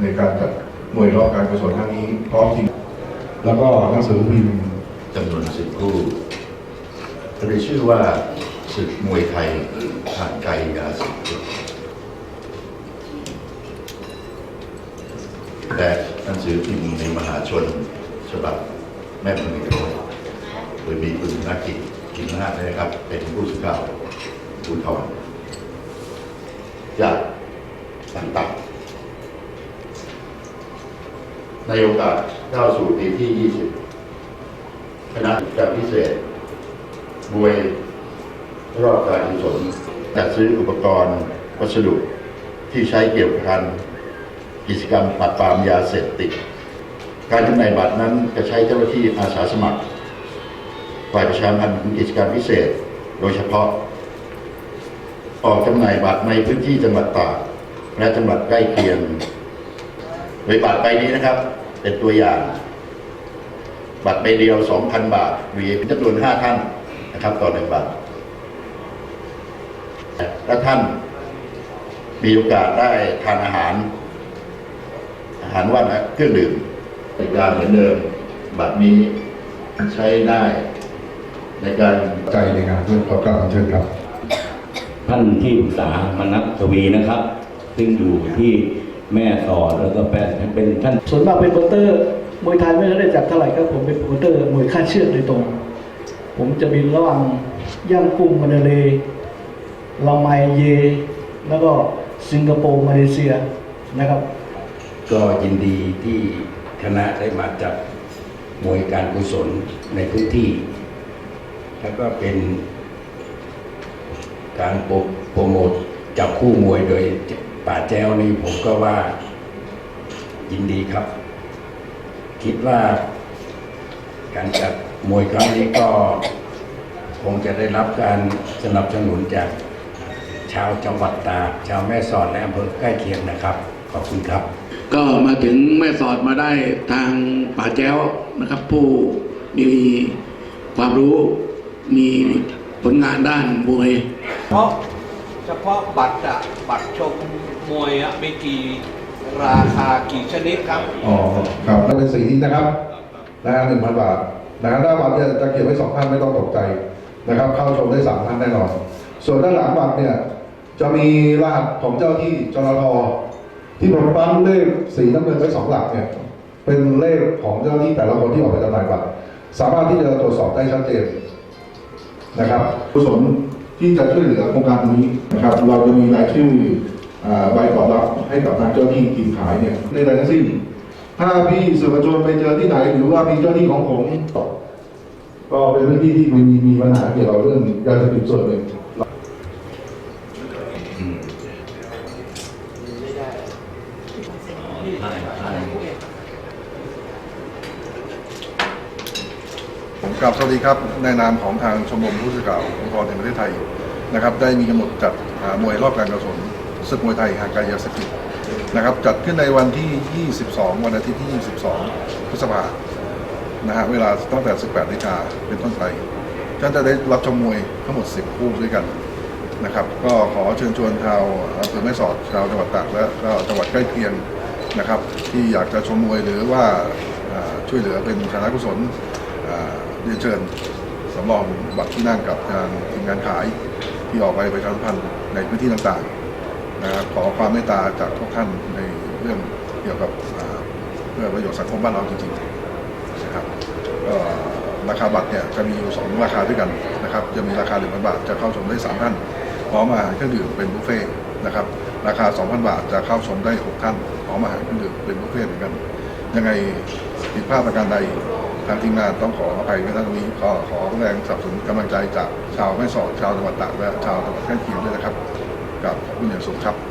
ในการจัดหน่วยรอบการกุศลครั้งนี้พร้อมจริง แล้วก็หนังสือพิมพ์จำนวนสิบคู่โดยชื่อว่าศึกมวยไทยห่างไกลยาเสพติดและหนังสือพิมพ์ในมหาชนฉบับแม่พนิโรโดยมีคุณนักกิจกินนาถนะครับ เป็นผู้สื่อข่าวผู้ทอนจากต่างๆ ในโอกาสเข้าสู่ปีที่ 20 คณะกิจกรรมพิเศษ มวยรอบการกุศลจัดซื้ออุปกรณ์วัสดุที่ใช้เกี่ยวกับการกิจกรรมปราบปรามยาเสพติด การจำหน่ายบัตรนั้นจะใช้เจ้าหน้าที่อาสาสมัครฝ่ายประชาสัมพันธ์กิจการพิเศษ โดยเฉพาะ ออกจำหน่ายบัตรในพื้นที่จังหวัดตากและจังหวัดใกล้เคียง โดยบัตรใบนี้นะครับ เป็นตัวอย่าง บัตรใบเดียว 2,000 บาท VIP จำนวน 5 ท่านนะครับ ต่อหนึ่งบัตรและท่านมีโอกาสได้ทานอาหาร อาหารว่างและเครื่องดื่มในการเหมือนเดิม บัตรนี้ใช้ได้ในการใจในงานเพื่อขอกราบเชิญครับ ท่านที่ปรึกษามนัสทวีนะครับ ซึ่งอยู่ที่ แม่สอดแล้วก็เป็นเป็นท่านส่วนมากเป็นโปรโมเตอร์มวยไทยไม่ได้จัดเท่าไหร่ครับผมเป็นโปรโมเตอร์มวยค่าดเชือกโดยตรง ผมจะบินระหว่างย่างกุ้งมาเลย์ลาไมเย แล้วก็สิงคโปร์มาเลเซียนะครับ ก็ยินดีที่คณะได้มาจัดมวยการกุศลในพื้นที่ แล้วก็เป็นการโปรโปรโมทจับคู่มวยโดย ป่าแจ้วนี่ผมก็ว่ายินดีครับ คิดว่าการจัดมวยครั้งนี้ก็คงจะได้รับการสนับสนุนจากชาวจังหวัดตากชาวแม่สอดและอำเภอใกล้เคียงนะครับ ขอบคุณครับ ก็มาถึงแม่สอดมาได้ทางป่าแจ้วนะครับ ผู้มีความรู้มีผลงานด้านมวยเฉพาะเฉพาะบัตรอะบัตรชม มวยอะมีกี่ราคากี่ชนิดครับ อ๋อครับนั่นเป็นสีนี้นะครับนะฮะหนึ่งพันบาทนะครับถ้าบัตรเนี่ยจะเก็บไว้สองพันไม่ต้องตกใจนะครับ เข้าชมได้สามพันแน่นอน ส่วนด้านหลังบัตรเนี่ยจะมีรหัสของเจ้าที่จรทที่ผมปั๊มเลขสีน้ำเงินไว้สองหลักเนี่ยเป็นเลขของเจ้าที่แต่ละคนที่ออกไปจำหน่ายบัตรสามารถที่จะตรวจสอบได้ชัดเจนนะครับกุศลที่จะช่วยเหลือโครงการนี้นะครับ เราจะมีรายชื่อ ใบตอบรับให้กับทางเจ้าหน้าที่ทีมขายเนี่ยในรายทั้งสิ้น ถ้าพี่สื่อมวลชนไปเจอที่ไหนหรือว่ามีเจ้าหน้าที่ของผมก็เป็นพื้นที่ที่มีมีปัญหาเกี่ยวกับเรื่องยาเสพติดส่วนหนึ่งผมกราบสวัสดีครับในนามของทางชมรมผู้สื่อข่าวองค์กรแห่งประเทศไทยนะครับ ได้มีกำหนดจัดมวยรอบการกุศล ศึกมวยไทยห่างไกลยาเสพติดนะครับจัดขึ้นในวันที่ 22 วันอาทิตย์ที่ 22 พฤษภานะฮะเวลาตั้งแต่ 18นาฬิกาเป็นต้นไปท่านจะได้รับชมมวยทั้งหมด 10 คู่ด้วยกันนะครับ ก็ขอเชิญชวนชาวอำเภอแม่สอดชาวจังหวัดตากและก็จังหวัดใกล้เคียงนะครับ ที่อยากจะชมมวยหรือว่าช่วยเหลือเป็นคณะกุศลเรียนเชิญสำรองบัตรที่นั่งกับทางทีมงานขายที่ออกไปประชาสัมพันธ์ในพื้นที่ต่างๆ นะครับขอความเมตตาจากทุกท่านในเรื่องเกี่ยวกับเพื่อประโยชน์สังคมบ้านเราจริงๆนะครับก็ราคาบัตรเนี่ยจะมีอยู่สองราคาด้วยกันนะครับ จะมีราคา1,000บาทจะเข้าชมได้3ท่านพร้อมอาหารเครื่องดื่มเป็นบุฟเฟ่ต์นะครับ ราคา 2,000 บาทจะเข้าชมได้6ท่านพร้อมอาหารเครื่องดื่มเป็นบุฟเฟ่ต์เหมือนกัน ยังไงผิดพลาดประการใดทางทีมงานต้องขออภัยในท่านตรงนี้ขอขอแรงสนับสนุนกำลังใจจากชาวแม่สอดชาวจังหวัดตากและชาวจังหวัดใกล้เคียงด้วยนะครับ กับขอบคุณอย่างสูงครับ